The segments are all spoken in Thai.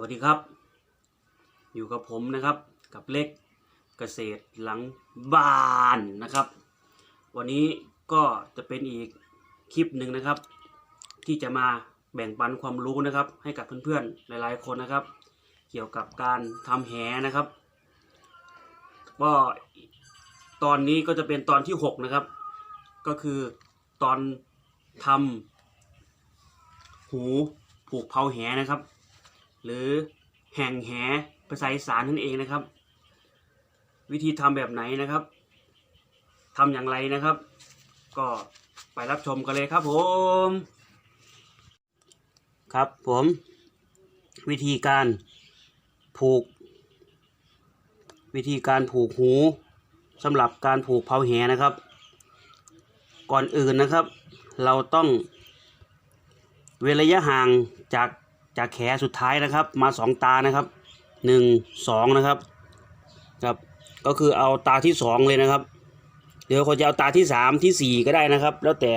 วัสดีครับ อยู่กับผมนะครับ กับเล็กเกษตรหลังบ้านนะครับ วันนี้ก็จะเป็นอีกคลิปหนึ่งนะครับ ที่จะมาแบ่งปันความรู้นะครับ ให้กับเพื่อนๆหลายๆคนนะครับ เกี่ยวกับการทำแหนะครับก็ตอนนี้ก็จะเป็นตอนที่หกนะครับ ก็คือตอนทำหูผูกเผาแหนะครับ หรือแห่งแหภาษาอีสานนั่นเองนะครับ วิธีทำแบบไหนนะครับทำอย่างไรนะครับ ก็ไปรับชมกันเลยครับผม ครับผม วิธีการผูก วิธีการผูกหูสำหรับการผูกเผาแหนะครับ ก่อนอื่นนะครับ เราต้องเว้นระยะห่างจาก จากแขสุดท้ายนะครับ มาสองตานะครับหนึ่งสองนะครับครับก็คือเอาตาที่สองเลยนะครับเดี๋ยวคนจะเอาตาที่สามที่สี่ก็ได้นะครับ แล้วแต่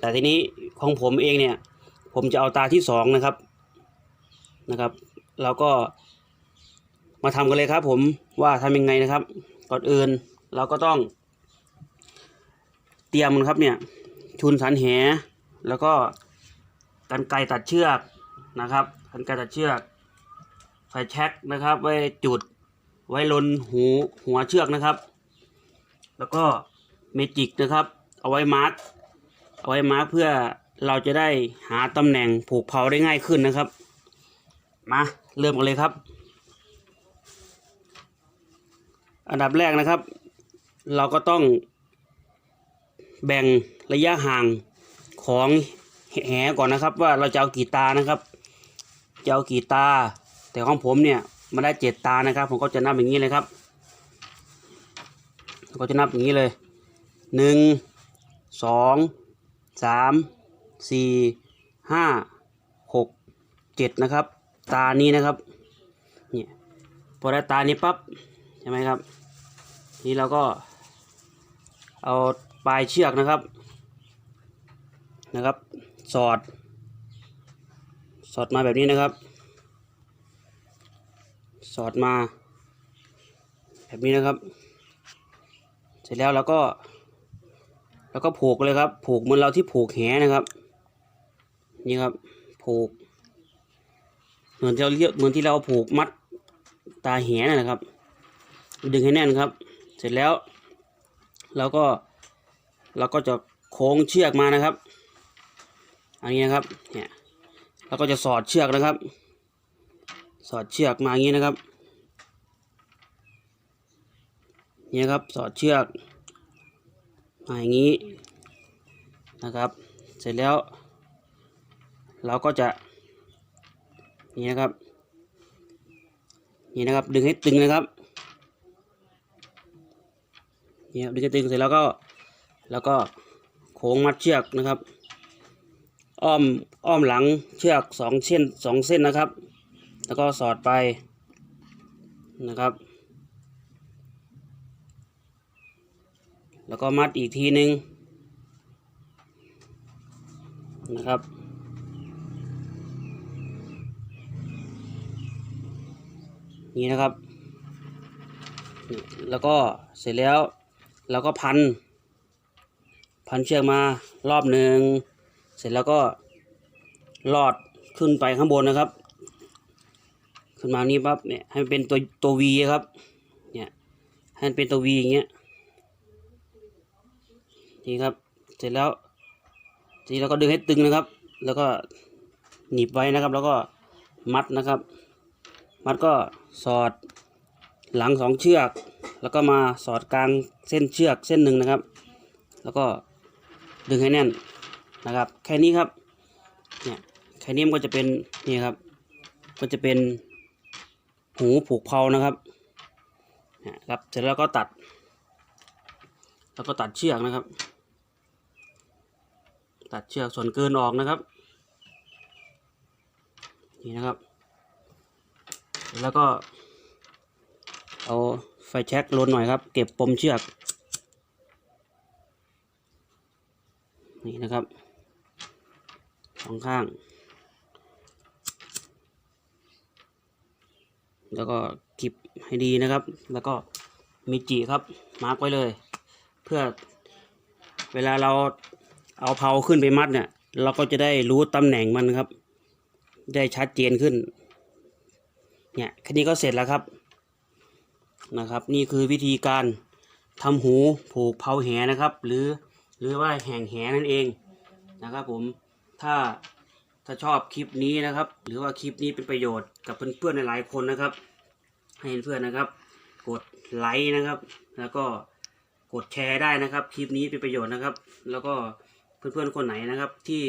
แต่ทีนี้ของผมเองเนี่ย ผมจะเอาตาที่สองนะครับนะครับเราก็มาทำกันเลยครับ ผมว่าทำยังไงนะครับก่อนอื่นเราก็ต้อง เตรียมนะครับเนี่ยชุนสันแหแล้วก็กันไกรตัดเชือก นะครับกันไกรตัดเชือกไฟแช็กนะครับ ไว้จุดไว้ลนหูหัวเชือกนะครับ แล้วก็เมจิกนะครับ เอาไว้มาร์กเอาไว้มาร์กเพื่อเราจะได้หาตำแหน่งผูกเผาได้ง่ายขึ้นนะครับ มาเริ่มกันเลยครับ อันดับแรกนะครับ เราก็ต้องแบ่งระยะห่างของแหก่อนนะครับ ว่าเราจะเอากี่ตานะครับ จะเอากี่ตา แต่ของผมเนี่ยมันได้เจ็ดตานะครับ ผมก็จะนับอย่างนี้เลยครับก็จะนับอย่างนี้เลยหนึ่งสองสามสี่ห้าหกเจ็ดนะครับ ตานี้นะครับเนี่ยพอได้ตานี้ปั๊บใช่ไหมครับทีนี้เราก็เอาปลายเชือกนะครับนะครับ สอด สอดมาแบบนี้นะครับ สอดมา แบบนี้นะครับ เสร็จแล้วเราก็แล้วก็ผูกเลยครับ ผูกเหมือนเราที่ผูกแหนะครับ นี่ครับ ผูก เหมือนเราเรียกเหมือนที่เราผูกมัดตาแหนั่นแหละครับ ดึงให้แน่นครับ เสร็จแล้วเราก็เราก็จะโค้งเชือกมานะครับ อันนี้นะครับเนี่ย เราก็จะสอดเชือกนะครับ สอดเชือกมาอย่างนี้นะครับนี่ครับสอดเชือกมาอย่างนี้นะครับ เสร็จแล้ว เราก็จะนี่นะครับนี่นะครับ ดึงให้ตึงนะครับนี่ครับดึงให้ตึงเสร็จแล้วก็ แล้วก็โค้งมัดเชือกนะครับ อ้อมอ้อมหลังเชือกสองเส้นสองเส้นนะครับ แล้วก็สอดไปนะครับ แล้วก็มัดอีกทีหนึ่งนะครับ นี่นะครับ แล้วก็เสร็จแล้วเราก็พัน พันเชือกมารอบหนึ่ง เสร็จแล้วก็ลอดขึ้นไปข้างบนนะครับ ขึ้นมานี้ปั๊บเนี่ยให้มันเป็นตัวตัววีครับ เนี่ยให้มันเป็นตัววีอย่างเงี้ยนี่ครับ เสร็จแล้วทีนี้เราก็ดึงให้ตึงนะครับ แล้วก็หนีบไว้นะครับ แล้วก็มัดนะครับ มัดก็สอดหลังสองเชือก แล้วก็มาสอดกลางเส้นเชือกเส้นหนึ่งนะครับ แล้วก็ดึงให้แน่น นะครับ แค่นี้ครับเนี่ยแค่นี้มันก็จะเป็นนี่ครับ ก็จะเป็นหูผูกเพลานะครับนะครับเสร็จแล้วก็ตัด แล้วก็ตัดเชือกนะครับ ตัดเชือกส่วนเกินออกนะครับ นี่นะครับ แล้วก็ เอาไฟแช็กลนหน่อยครับ เก็บปมเชือก นี่นะครับ สองข้าง แล้วก็คลิปให้ดีนะครับ แล้วก็มีจีครับ มาร์กไว้เลย เพื่อเวลาเราเอาเผาขึ้นไปมัดเนี่ย เราก็จะได้รู้ตำแหน่งมันครับ ได้ชัดเจนขึ้น เนี่ยแค่นี้ก็เสร็จแล้วครับนะครับ นี่คือวิธีการทำหูผูกเผาแหนะครับ หรือหรือว่าแห่งแหนั่นเองนะครับผม ถ้าถ้าชอบคลิปนี้นะครับ หรือว่าคลิปนี้เป็นประโยชน์กับเพื่อนๆหลายๆคนนะครับ ให้เพื่อนๆนะครับ กดไลค์นะครับ แล้วก็กดแชร์ได้นะครับ คลิปนี้เป็นประโยชน์นะครับ แล้วก็เพื่อนๆคนไหนนะครับ ที่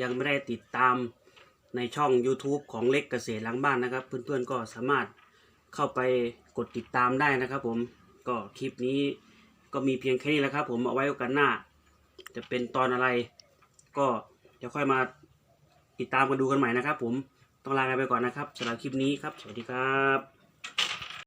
ยังไม่ได้ติดตามในช่อง YouTube ของเล็กเกษตรหลังบ้านนะครับ เพื่อนๆก็สามารถเข้าไปกดติดตามได้นะครับ ผมก็คลิปนี้ก็มีเพียงแค่นี้แหล้วครับ ผมเอาไว้โอกาสหน้า จะเป็นตอนอะไรก็ เดี๋ยวค่อยมาติดตามกันดูกันใหม่นะครับผมต้องลาไปก่อนนะครับสำหรับคลิปนี้ครับ สวัสดีครับ